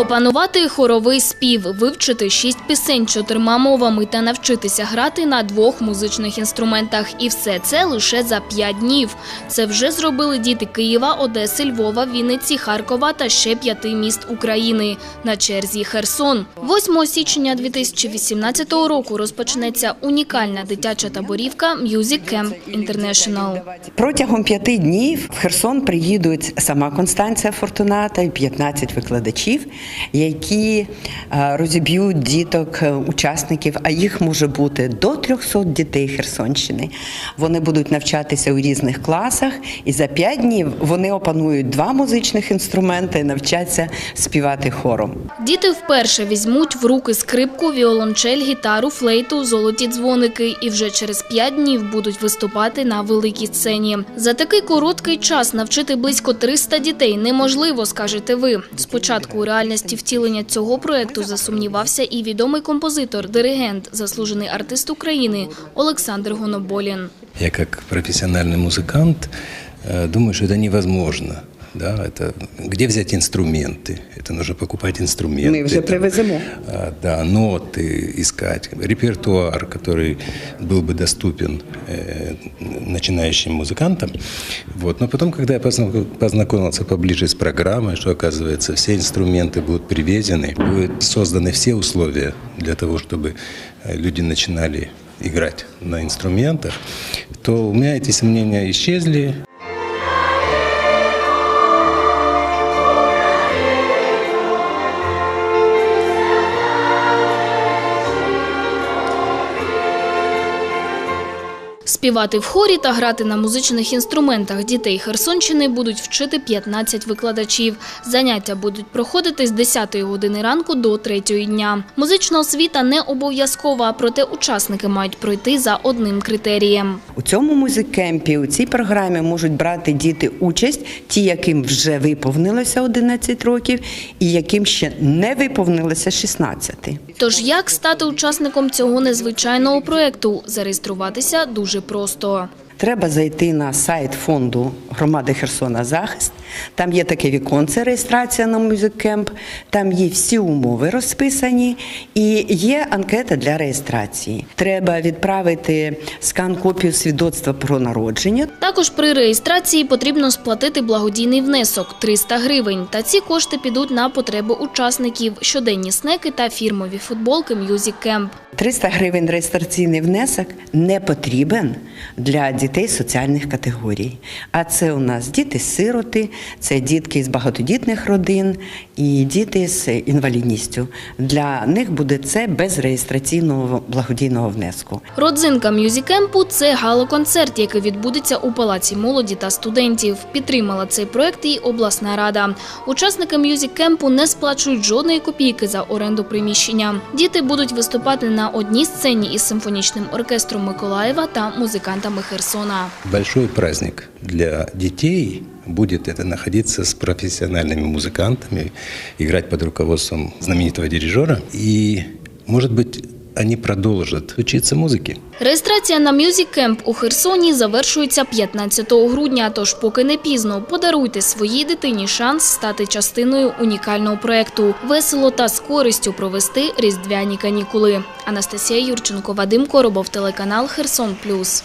Опанувати хоровий спів, вивчити шість пісень чотирма мовами та навчитися грати на двох музичних інструментах. І все це лише за п'ять днів. Це вже зробили діти Києва, Одеси, Львова, Вінниці, Харкова та ще п'яти міст України. На черзі Херсон. 8 січня 2018 року розпочнеться унікальна дитяча таборівка Music Camp International. Протягом п'яти днів в Херсон приїдуть сама Констанція Фортуната і 15 викладачів, які е, розіб'ють діток, е, учасників, а їх може бути до 300 дітей Херсонщини. Вони будуть навчатися у різних класах, і за п'ять днів вони опанують два музичних інструменти і навчаться співати хором. Діти вперше візьмуть в руки скрипку, віолончель, гітару, флейту, золоті дзвоники і вже через п'ять днів будуть виступати на великій сцені. За такий короткий час навчити близько 300 дітей неможливо, скажете ви. Спочатку у реальності втілення цього проекту засумнівався і відомий композитор, диригент, заслужений артист України Олександр Гоноболін. Я как профессиональный музыкант э, думаю, что это невозможно. Да, это где взять инструменты? Это нужно покупать инструменты. Мы уже Это, привеземо. а, Да, ноты искать, репертуар, который был бы доступен э, начинающим музыкантам. Вот. Но потом, когда я позна- познакомился поближе с программой, что оказывается все инструменты будут привезены, будут созданы все условия для того, чтобы э, люди начинали играть на инструментах, то у меня эти сомнения исчезли. Співати в хорі та грати на музичних інструментах дітей Херсонщини будуть вчити 15 викладачів. Заняття будуть проходити з 10 години ранку до 3 дня. Музична освіта не обов'язкова, проте учасники мають пройти за одним критерієм. У цьому музикемпі, у цій програмі можуть брати діти участь, ті, яким вже виповнилося 11 років, і яким ще не виповнилося 16. Тож як стати учасником цього незвичайного проєкту? Зареєструватися дуже просто. Треба зайти на сайт фонду громади Херсона Захист. Там є таке віконце реєстрація на музикемп, там є всі умови розписані і є анкета для реєстрації. Треба відправити скан копію свідоцтва про народження. Також при реєстрації потрібно сплатити благодійний внесок 300 гривень. Та ці кошти підуть на потреби учасників, щоденні снеки та фірмові футболки Music Camp. 300 гривень реєстраційний внесок не потрібен для дітей соціальних категорій. А це у нас діти-сироти, це дітки з багатодітних родин і діти з інвалідністю. Для них буде це без реєстраційного благодійного внеску. Родзинка мюзікемпу – це гала-концерт, який відбудеться у Палаці молоді та студентів. Підтримала цей проект і обласна рада. Учасники мюзікемпу не сплачують жодної копійки за оренду приміщення. Діти будуть виступати на одній сцені із симфонічним оркестром Миколаєва та музикантами Херсона. Большой праздник для детей будет это находиться с профессиональными музыкантами, играть под руководством знаменитого дирижера. И, может быть, они продолжат учиться музыке. Реєстрація на Music Camp у Херсоні завершується 15 грудня, тож поки не пізно, подаруйте своїй дитині шанс стати частиною унікального проєкту, весело та з користю провести різдвяні канікули. Анастасія Юрченко, Вадим Коробов, телеканал Херсон Плюс.